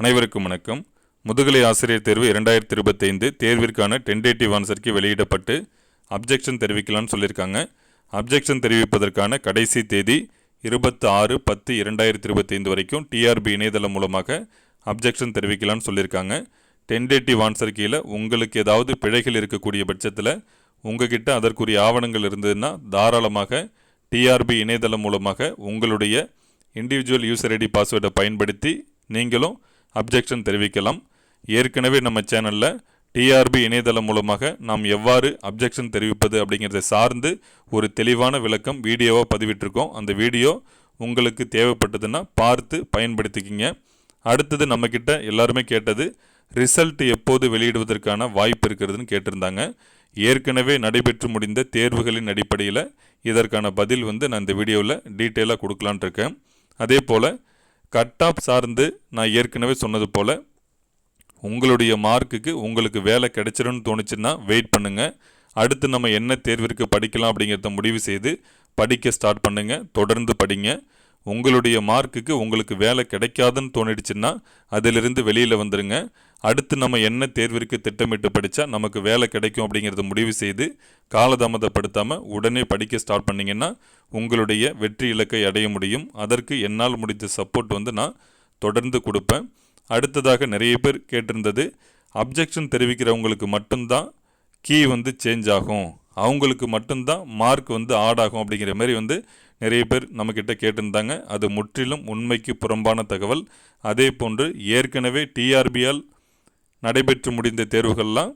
அனைவருக்கும் வணக்கம். முதுகலை ஆசிரியர் தேர்வு இரண்டாயிரத்தி இருபத்தைந்து தேர்விற்கான டென்டேட்டிவ் ஆன்சருக்கு வெளியிடப்பட்டு அப்ஜெக்ஷன் தெரிவிக்கலாம்னு சொல்லியிருக்காங்க. அப்ஜெக்ஷன் தெரிவிப்பதற்கான கடைசி தேதி இருபத்தி ஆறு பத்து இரண்டாயிரத்தி இருபத்தைந்து வரைக்கும் டிஆர்பி இணையதளம் மூலமாக அப்ஜெக்ஷன் தெரிவிக்கலாம்னு சொல்லியிருக்காங்க. டென்டேட்டிவ் ஆன்சர் கீழே உங்களுக்கு ஏதாவது பிழைகள் இருக்கக்கூடிய பட்சத்தில் உங்ககிட்ட அதற்குரிய ஆவணங்கள் இருந்ததுன்னா தாராளமாக டிஆர்பி இணையதளம் மூலமாக உங்களுடைய இண்டிவிஜுவல் யூசர் ஐடி பாஸ்வேர்டை பயன்படுத்தி நீங்களும் அப்ஜெக்ஷன் தெரிவிக்கலாம். ஏற்கனவே நம்ம சேனலில் டிஆர்பி இணையதளம் மூலமாக நாம் எவ்வாறு அப்ஜெக்ஷன் தெரிவிப்பது அப்படிங்கிறத சார்ந்து ஒரு தெளிவான விளக்கம் வீடியோவாக பதிவிட்டிருக்கோம். அந்த வீடியோ உங்களுக்கு தேவைப்பட்டதுன்னா பார்த்து பயன்படுத்திக்கிங்க. அடுத்தது நம்மக்கிட்ட எல்லாருமே கேட்டது ரிசல்ட் எப்போது வெளியிடுவதற்கான வாய்ப்பு இருக்கிறதுன்னு கேட்டிருந்தாங்க. ஏற்கனவே நடைபெற்று முடிந்த தேர்வுகளின் அடிப்படையில் இதற்கான பதில் வந்து நான் இந்த வீடியோவில் டீட்டெயிலாக கொடுக்கலான் இருக்கேன். அதே போல் கட் ஆஃப் சார்ந்து நான் ஏற்கனவே சொன்னது போல் உங்களுடைய மார்க்குக்கு உங்களுக்கு வேலை கிடைச்சிடும்னு தோணுச்சுன்னா வெயிட் பண்ணுங்கள் அடுத்து நம்ம என்ன தேர்விற்கு படிக்கலாம் அப்படிங்கிறத முடிவு செய்து படிக்க ஸ்டார்ட் பண்ணுங்கள் தொடர்ந்து படிங்க. உங்களுடைய மார்க்குக்கு உங்களுக்கு வேலை கிடைக்காதுன்னு தோணிடுச்சுன்னா அதிலிருந்து வெளியில் வந்துடுங்க அடுத்து நம்ம என்ன தேர்விற்கு திட்டமிட்டு படித்தா நமக்கு வேலை கிடைக்கும் அப்படிங்கிறத முடிவு செய்து காலதாமதப்படுத்தாமல் உடனே படிக்க ஸ்டார்ட் பண்ணிங்கன்னா உங்களுடைய வெற்றி இலக்கை அடைய முடியும். அதற்கு என்னால் முடித்த சப்போர்ட் வந்து நான் தொடர்ந்து கொடுப்பேன். அடுத்ததாக நிறைய பேர் கேட்டிருந்தது அப்ஜெக்ஷன் தெரிவிக்கிறவங்களுக்கு மட்டும்தான் கீ வந்து சேஞ்ச் ஆகும். அவங்களுக்கு மட்டும்தான் மார்க் வந்து ஆடாகும் அப்படிங்கிற மாதிரி வந்து நிறைய பேர் நம்மக்கிட்ட கேட்டிருந்தாங்க. அது முற்றிலும் உண்மைக்கு புறம்பான தகவல். அதே போன்று ஏற்கனவே டிஆர்பியால் நடைபெற்று முடிந்த தேர்வுகள்லாம்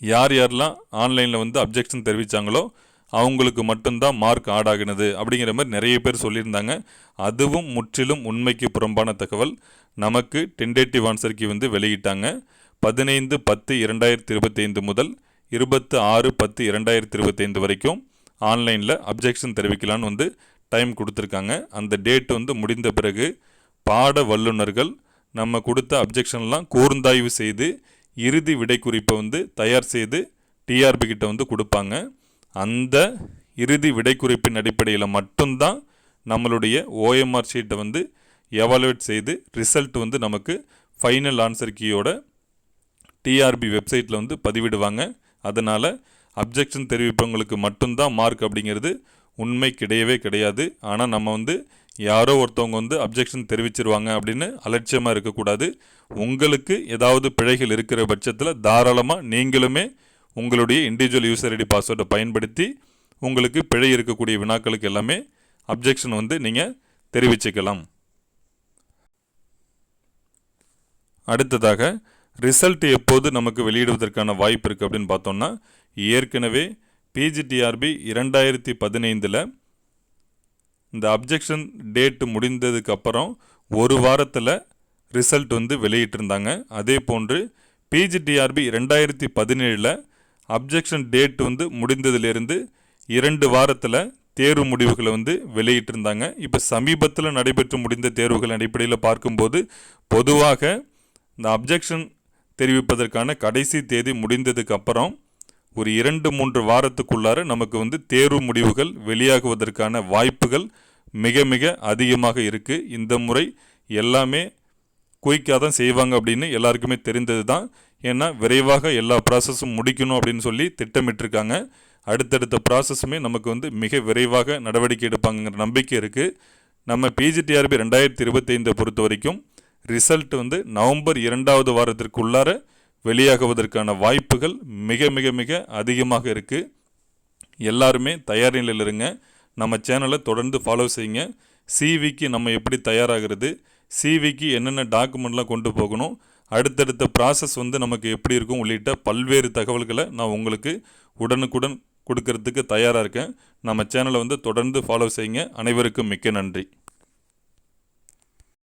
யார் யாரெல்லாம் ஆன்லைனில் வந்து அப்ஜெக்ஷன் தெரிவித்தாங்களோ அவங்களுக்கு மட்டும்தான் மார்க் ஆடாகினது அப்படிங்கிற மாதிரி நிறைய பேர் சொல்லியிருந்தாங்க. அதுவும் முற்றிலும் உண்மைக்கு புறம்பான தகவல். நமக்கு டென்டேட்டிவ் ஆன்சருக்கு வந்து வெளியிட்டாங்க. பதினைந்து பத்து இரண்டாயிரத்தி இருபத்தைந்து முதல் இருபத்து ஆறு பத்து இரண்டாயிரத்தி இருபத்தைந்து வரைக்கும் ஆன்லைனில் அப்ஜெக்ஷன் தெரிவிக்கலான்னு வந்து டைம் கொடுத்துருக்காங்க. அந்த டேட் வந்து முடிந்த பிறகு பாட வல்லுநர்கள் நம்ம கொடுத்த அப்ஜெக்ஷன்லாம் கூர்ந்தாய்வு செய்து இறுதி விடை குறிப்பை வந்து தயார் செய்து டிஆர்பி கிட்ட வந்து கொடுப்பாங்க. அந்த இறுதி விடை குறிப்பின் அடிப்படையில் மட்டும்தான் நம்மளுடைய ஓஎம்ஆர் ஷீட்டை வந்து எவாலுவேட் செய்து ரிசல்ட் வந்து நமக்கு ஃபைனல் ஆன்சர் கீயோட டிஆர்பி வெப்சைட்டில் வந்து பதிவிடுவாங்க. அதனால் அப்ஜெக்ஷன் தெரிவிப்பவங்களுக்கு மட்டும்தான் மார்க் அப்படிங்கிறது உண்மை கிடையவே கிடையாது. ஆனால் நம்ம வந்து யாரோ ஒருத்தவங்க வந்து அப்ஜெக்ஷன் தெரிவிச்சிருவாங்க அப்படின்னு அலட்சியமாக இருக்கக்கூடாது. உங்களுக்கு ஏதாவது பிழைகள் இருக்கிற பட்சத்தில் தாராளமாக நீங்களுமே உங்களுடைய இண்டிவிஜுவல் யூசர் ஐடி பாஸ்வேர்டை பயன்படுத்தி உங்களுக்கு பிழை இருக்கக்கூடிய வினாக்களுக்கு எல்லாமே அப்ஜெக்ஷன் வந்து நீங்கள் தெரிவிச்சுக்கலாம். அடுத்ததாக ரிசல்ட் எப்போது நமக்கு வெளியிடுவதற்கான வாய்ப்பு இருக்குது அப்படின்னு பார்த்தோம்னா ஏற்கனவே பிஜிடிஆர்பி இரண்டாயிரத்தி பதினைந்தில் இந்த அப்ஜெக்ஷன் டேட் முடிந்ததுக்கப்புறம் ஒரு வாரத்தில் ரிசல்ட் வந்து வெளியிட்டிருந்தாங்க. அதே போன்று பிஜிடிஆர்பி ரெண்டாயிரத்தி பதினேழில் அப்ஜெக்ஷன் டேட் வந்து முடிந்ததுலேருந்து இரண்டு வாரத்தில் தேர்வு முடிவுகளை வந்து வெளியிட்டிருந்தாங்க. இப்போ சமீபத்தில் நடைபெற்று முடிந்த தேர்வுகள் அடிப்படையில் பார்க்கும்போது பொதுவாக இந்த அப்ஜெக்ஷன் தெரிவிப்பதற்கான கடைசி தேதி முடிந்ததுக்கு அப்புறம் ஒரு இரண்டு மூன்று வாரத்துக்குள்ளார நமக்கு வந்து தேர்வு முடிவுகள் வெளியாகுவதற்கான வாய்ப்புகள் மிக மிக அதிகமாக இருக்குது இந்த முறை எல்லாமே குயிக்காக தான் செய்வாங்க அப்படின்னு எல்லாருக்குமே தெரிந்தது தான். ஏன்னா விரைவாக எல்லா ப்ராசஸும் முடிக்கணும் அப்படின்னு சொல்லி திட்டமிட்டிருக்காங்க. அடுத்தடுத்த ப்ராசஸுமே நமக்கு வந்து மிக விரைவாக நடவடிக்கை எடுப்பாங்கங்கிற நம்பிக்கை இருக்குது நம்ம பிஜிடிஆர்பி ரெண்டாயிரத்தி இருபத்தைந்தை பொறுத்த வரைக்கும் ரிசல்ட் வந்து நவம்பர் இரண்டாவது வாரத்திற்குள்ளார வெளியாகுவதற்கான வாய்ப்புகள் மிக மிக மிக அதிகமாக இருக்குது எல்லாருமே தயார் நிலையில் இருங்க. நம்ம சேனலை தொடர்ந்து ஃபாலோ செய்யுங்க. சிவிக்கு நம்ம எப்படி தயாராகிறது? சிவிக்கு என்னென்ன டாக்குமெண்ட்லாம் கொண்டு போகணும்? அடுத்தடுத்த ப்ராசஸ் வந்து நமக்கு எப்படி இருக்கும் உள்ளிட்ட பல்வேறு தகவல்களை நான் உங்களுக்கு உடனுக்குடன் கொடுக்கறதுக்கு தயாராக இருக்கேன். நம்ம சேனலை வந்து தொடர்ந்து ஃபாலோ செய்யுங்க. அனைவருக்கும் மிக்க நன்றி.